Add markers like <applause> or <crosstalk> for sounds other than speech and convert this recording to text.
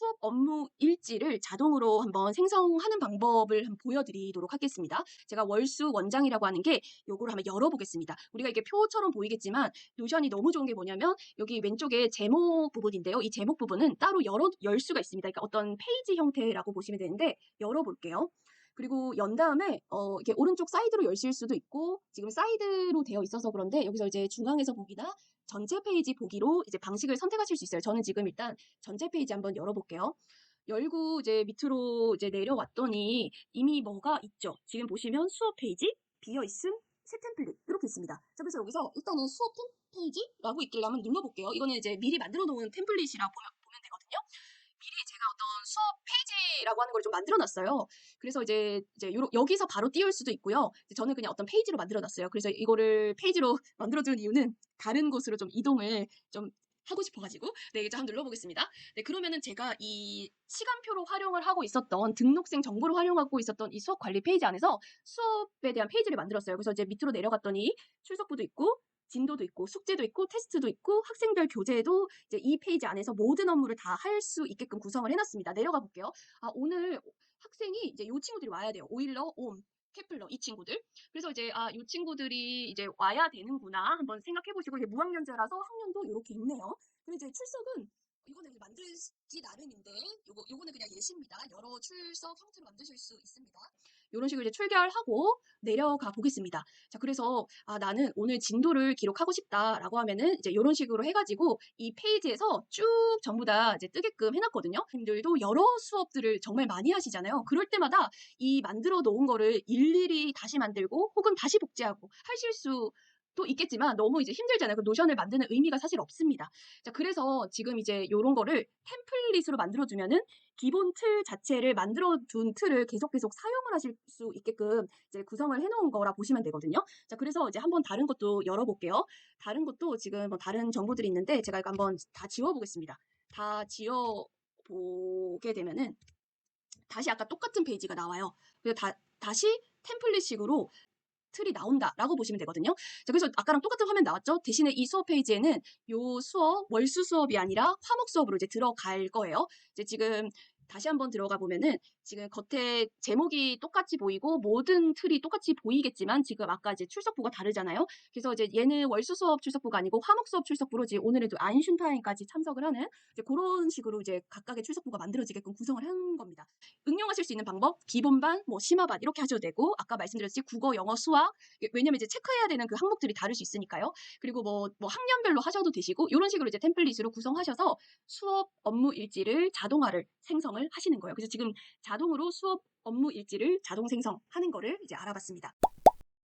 수업 업무 일지를 자동으로 한번 생성하는 방법을 한번 보여드리도록 하겠습니다. 제가 월수 원장이라고 하는 게 요거를 한번 열어보겠습니다. 우리가 이게 표처럼 보이겠지만 노션이 너무 좋은 게 뭐냐면 여기 왼쪽에 제목 부분인데요. 이 제목 부분은 따로 열어, 열 수가 있습니다. 그러니까 어떤 페이지 형태라고 보시면 되는데 열어볼게요. 그리고 연 다음에 어 이렇게 오른쪽 사이드로 열실 수도 있고 지금 사이드로 되어 있어서 그런데 여기서 이제 중앙에서 보기나 전체 페이지 보기로 이제 방식을 선택하실 수 있어요. 저는 지금 일단 전체 페이지 한번 열어볼게요. 열고 이제 밑으로 이제 내려왔더니 이미 뭐가 있죠. 지금 보시면 수업 페이지 비어 있음 새 템플릿 이렇게 있습니다. 자, 그래서 여기서 일단은 수업 템 페이지라고 있길래 한번 눌러볼게요. 이거는 이제 미리 만들어 놓은 템플릿이라 보- 보면 되거든요. 미리 제가 어떤 수업 페이지라고 하는 걸 좀 만들어 놨어요. 그래서 이제 이제 요러- 여기서 바로 띄울 수도 있고요. 저는 그냥 어떤 페이지로 만들어 놨어요. 그래서 이거를 페이지로 <laughs> 만들어 둔 이유는 다른 곳으로 좀 이동을 좀 하고 싶어가지고 네 이제 한번 눌러보겠습니다. 네 그러면은 제가 이 시간표로 활용을 하고 있었던 등록생 정보를 활용하고 있었던 이 수업 관리 페이지 안에서 수업에 대한 페이지를 만들었어요. 그래서 이제 밑으로 내려갔더니 출석부도 있고 진도도 있고 숙제도 있고 테스트도 있고 학생별 교재도 이제 이 페이지 안에서 모든 업무를 다 할 수 있게끔 구성을 해놨습니다. 내려가 볼게요. 아 오늘 학생이 이제 요 친구들이 와야 돼요. 오일러, 옴, 케플러 이 친구들. 그래서 이제 아 요 친구들이 이제 와야 되는구나 한번 생각해 보시고 이게 무학년제라서 학년도 이렇게 있네요. 그리고 이제 출석은 이거는 만들기 나름인데 요거 요거는 그냥 예시입니다. 여러 출석 형태로 만드실 수 있습니다. 이런 식으로 이제 출결하고 내려가 보겠습니다. 자, 그래서 아 나는 오늘 진도를 기록하고 싶다라고 하면은 이제 이런 식으로 해가지고 이 페이지에서 쭉 전부 다 이제 뜨게끔 해놨거든요. 님들도 여러 수업들을 정말 많이 하시잖아요. 그럴 때마다 이 만들어 놓은 거를 일일이 다시 만들고 혹은 다시 복제하고 하실 수 도 있겠지만 너무 이제 힘들잖아요. 그 노션을 만드는 의미가 사실 없습니다. 자, 그래서 지금 이제 요런 거를 템플릿으로 만들어두면은 기본 틀 자체를 만들어둔 틀을 계속 계속 사용을 하실 수 있게끔 이제 구성을 해놓은 거라 보시면 되거든요. 자, 그래서 이제 한번 다른 것도 열어볼게요. 다른 것도 지금 뭐 다른 정보들이 있는데 제가 이거 한번 다 지워보겠습니다. 다 지워보게 되면은 다시 아까 똑같은 페이지가 나와요. 그래서 다, 다시 템플릿식으로 틀이 나온다라고 보시면 되거든요. 자, 그래서 아까랑 똑같은 화면 나왔죠? 대신에 이 수업 페이지에는 요 수업, 월수 수업이 아니라 화목 수업으로 이제 들어갈 거예요. 이제 지금 다시 한번 들어가 보면은 지금 겉에 제목이 똑같이 보이고 모든 틀이 똑같이 보이겠지만 지금 아까 이제 출석부가 다르잖아요. 그래서 이제 얘는 월수 수업 출석부가 아니고 화목 수업 출석부로 이제 오늘에도 아인슈타인까지 참석을 하는 이제 그런 식으로 이제 각각의 출석부가 만들어지게끔 구성을 한 겁니다. 응용하실 수 있는 방법 기본반, 뭐 심화반 이렇게 하셔도 되고 아까 말씀드렸듯이 국어, 영어, 수학 왜냐면 이제 체크해야 되는 그 항목들이 다를 수 있으니까요. 그리고 뭐, 뭐 학년별로 하셔도 되시고 이런 식으로 이제 템플릿으로 구성하셔서 수업 업무 일지를 자동화를 생성을 하시는 거예요. 그래서 지금 자동으로 수업 업무 일지를 자동 생성하는 거를 이제 알아봤습니다.